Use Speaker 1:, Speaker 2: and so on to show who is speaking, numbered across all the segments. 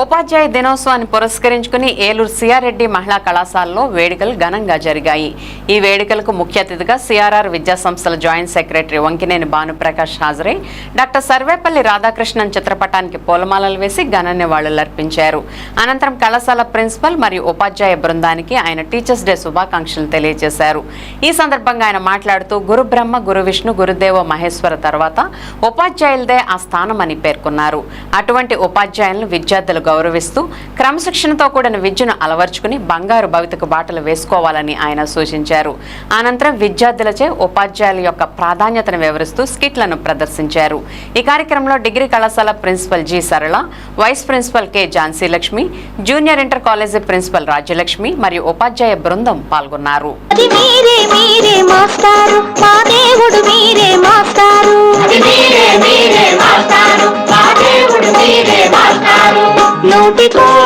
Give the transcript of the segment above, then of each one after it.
Speaker 1: ఉపాధ్యాయ దినోత్సవాన్ని పురస్కరించుకుని ఏలూరు సిఆర్రెడ్డి మహిళా కళాశాలలో వేడుకలు ఘనంగా జరిగాయి. ఈ వేడుకలకు ముఖ్య అతిథిగా సిఆర్ఆర్ విద్యా సంస్థల జాయింట్ సెక్రటరీ వంకినేని భానుప్రకాష్ హాజరై డాక్టర్ సర్వేపల్లి రాధాకృష్ణన్ చిత్రపటానికి పూలమాలలు వేసి ఘన నివాళులర్పించారు అనంతరం కళాశాల ప్రిన్సిపల్ మరియు ఉపాధ్యాయ బృందానికి ఆయన టీచర్స్ డే శుభాకాంక్షలు తెలియజేశారు. ఈ సందర్భంగా ఆయన మాట్లాడుతూ గురు బ్రహ్మ గురు విష్ణు గురుదేవ మహేశ్వర తర్వాత ఉపాధ్యాయులదే ఆ స్థానమని పేర్కొన్నారు. అటువంటి ఉపాధ్యాయులను విద్యార్థులకు గౌరవిస్తూ క్రమశిక్షణతో కూడిన విద్యను అలవర్చుకుని బంగారు భవితకు బాటలు వేసుకోవాలని ఆయన సూచించారు. అనంతరం విద్యార్థులచే ఉపాధ్యాయుల యొక్క ప్రాధాన్యతను వివరిస్తూ స్కిట్లను ప్రదర్శించారు. ఈ కార్యక్రమంలో డిగ్రీ కళాశాల principal G. Sarala vice principal K. Jhansi Lakshmi junior inter college principal Rajyalakshmi మరియు ఉపాధ్యాయ బృందం పాల్గొన్నారు.
Speaker 2: మీరే మీరే
Speaker 3: No Atlántico.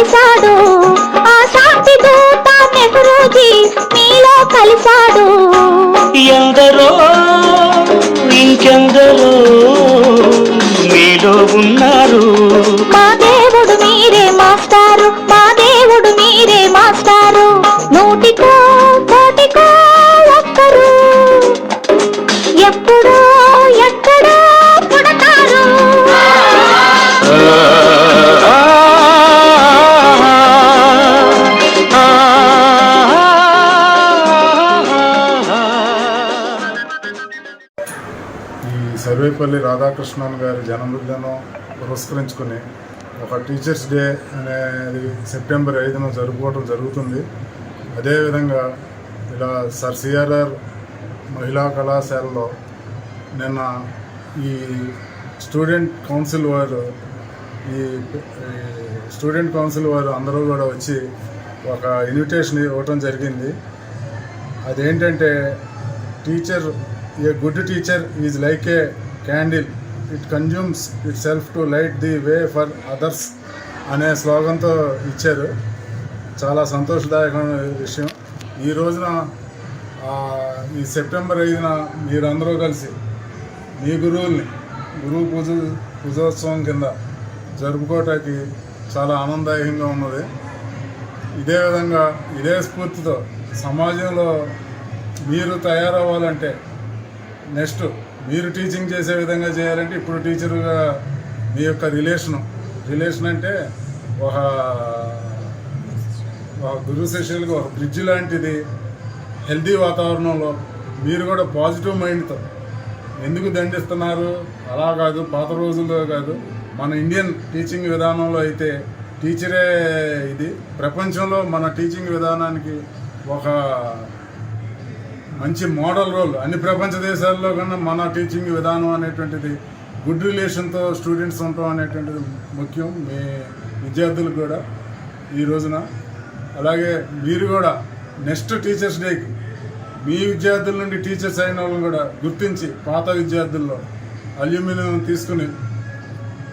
Speaker 2: వెలిసాడు ఆ శాంతి దూత నెహ్రూజీ మీలో కలిశాడు.
Speaker 3: ఎందరో ఇంకెందరో మీలో ఉన్నారు.
Speaker 2: మా
Speaker 4: సర్వేపల్లి రాధాకృష్ణన్ గారి జన్మదినం పురస్కరించుకుని ఒక టీచర్స్ డే అనేది సెప్టెంబర్ ఐదున జరుపుకోవడం జరుగుతుంది. అదేవిధంగా ఇలా సర్ సిఆర్ఆర్ మహిళా కళాశాలలో నిన్న ఈ స్టూడెంట్ కౌన్సిల్ వారు ఈ ఈ స్టూడెంట్ కౌన్సిల్ వారు అందరూ కూడా వచ్చి ఒక ఇన్విటేషన్ ఇవ్వటం జరిగింది. అదేంటంటే teacher a good teacher is like a candle it consumes itself to light the way for others అనే స్లోగన్తో ఇచ్చారు. చాలా సంతోషదాయకమైన విషయం. ఈ రోజున ఈ సెప్టెంబర్ ఐదున మీరందరూ కలిసి మీ గురువుల్ని గురువు పూజ పూజోత్సవం కింద జరుపుకోవటానికి చాలా ఆనందదాయకంగా ఉన్నది. ఇదే విధంగా ఇదే స్ఫూర్తితో సమాజంలో మీరు తయారవ్వాలంటే నెక్స్ట్ మీరు టీచింగ్ చేసే విధంగా చేయాలంటే ఇప్పుడు టీచర్గా మీ యొక్క రిలేషను రిలేషన్ అంటే ఒక గురు శిష్యులకు ఒక బ్రిడ్జ్ లాంటిది హెల్దీ వాతావరణంలో మీరు కూడా పాజిటివ్ మైండ్తో ఎందుకు దండిస్తున్నారు? అలా కాదు పాత రోజుల్లో కాదు మన ఇండియన్ టీచింగ్ విధానంలో అయితే టీచరే ఇది ప్రపంచంలో మన టీచింగ్ విధానానికి ఒక మంచి మోడల్ రోల్. అన్ని ప్రపంచ దేశాల్లో కన్నా మన టీచింగ్ విధానం అనేటువంటిది గుడ్ రిలేషన్తో స్టూడెంట్స్ ఉండటం అనేటువంటిది ముఖ్యం మీ విద్యార్థులకు కూడా ఈ రోజున. అలాగే మీరు కూడా నెక్స్ట్ టీచర్స్ డేకి మీ విద్యార్థుల నుండి టీచర్స్ అయిన వాళ్ళని కూడా గుర్తించి పాత విద్యార్థుల్లో అల్యూమినియం తీసుకుని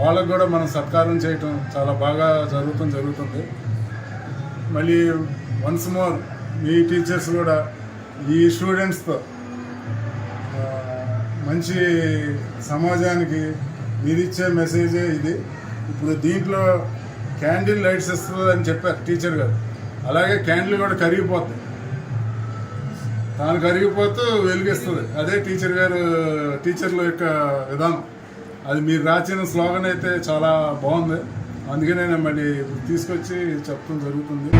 Speaker 4: వాళ్ళకు కూడా మనం సత్కారం చేయటం చాలా బాగా జరుగుతుంది జరుగుతుంది. మళ్ళీ వన్స్ మోర్ మీ టీచర్స్ కూడా ఈ స్టూడెంట్స్తో మంచి సమాజానికి మీరు ఇచ్చే మెసేజే ఇది. ఇప్పుడు దీంట్లో క్యాండిల్ లైట్స్ వస్తుందని చెప్పారు టీచర్ గారు. అలాగే క్యాండిల్ కూడా కరిగిపోతుంది తాను కరిగిపోతూ వెలిగిస్తుంది. అదే టీచర్ గారు టీచర్ల యొక్క విధానం. అది మీరు రాసిన స్లోగన్ అయితే చాలా బాగుంది. అందుకనే మళ్ళీ తీసుకొచ్చి చెప్పడం జరుగుతుంది.